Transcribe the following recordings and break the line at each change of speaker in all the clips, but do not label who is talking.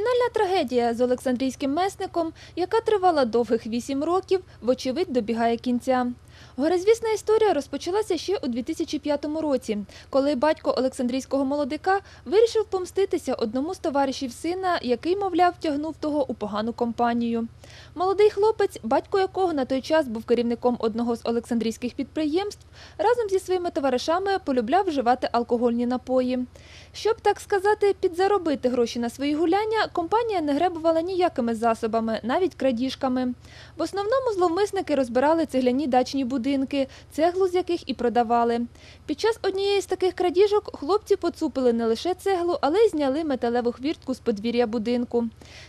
Кримінальна трагедія з Олександрійським месником, яка тривала довгих вісім років, вочевидь добігає кінця. Горизвісна історія розпочалася ще у 2005 році, коли батько Олександрійського молодика вирішив помститися одному з товаришів сина, який, мовляв, тягнув того у погану компанію. Молодий хлопець, батько якого на той час був керівником одного з олександрійських підприємств, разом зі своїми товаришами полюбляв вживати алкогольні напої. Щоб так сказати, підзаробити гроші на свої гуляння, компанія не гребувала ніякими засобами, навіть крадіжками. В основному зловмисники розбирали цегляні дачні будинки, цеглу з яких і продавали. Під час однієї з таких крадіжок хлопці поцупили не лише цеглу, але й зняли металеву хвіртку з подвір'я будинку.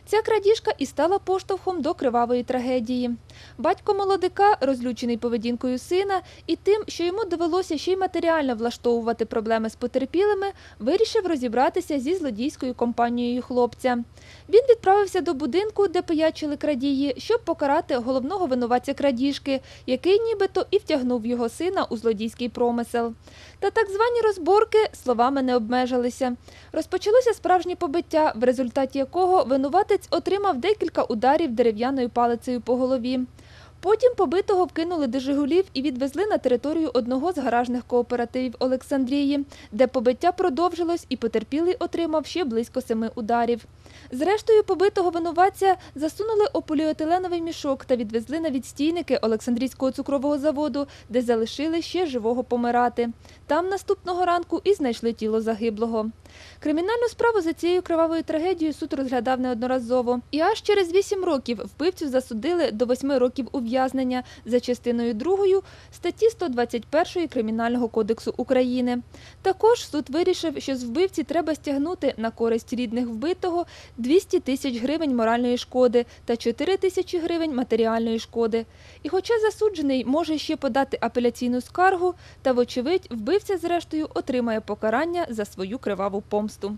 Ця крадіжка і стала поштовхом до кривавої трагедії. Батько молодика, розлючений поведінкою сина і тим, що йому довелося ще й матеріально влаштовувати проблеми з потерпілими, вирішив розібратися зі злодійською компанією хлопця. Він відправився до будинку, де пиячили крадії, щоб покарати головного винуватця крадіжки, який нібито і втягнув його сина у злодійський промисел. Та так звані розборки словами не обмежилися. Розпочалося справжнє побиття, в результаті якого винуватець отримав декілька ударів дерев'яною палицею по голові. Потім побитого вкинули до Жигулів і відвезли на територію одного з гаражних кооперативів Олександрії, де побиття продовжилось і потерпілий отримав ще близько семи ударів. Зрештою, побитого винуватця засунули у поліетиленовий мішок та відвезли на відстійники Олександрійського цукрового заводу, де залишили ще живого помирати. Там наступного ранку і знайшли тіло загиблого. Кримінальну справу за цією кривавою трагедією суд розглядав неодноразово. І аж через вісім років вбивцю засудили до восьми років ув'язнення за частиною 2 статті 121 Кримінального кодексу України. Також суд вирішив, що з вбивці треба стягнути на користь рідних вбитого 200 тисяч гривень моральної шкоди та 4 тисячі гривень матеріальної шкоди. І хоча засуджений може ще подати апеляційну скаргу, та вочевидь вбивця зрештою отримає покарання за свою криваву помсту.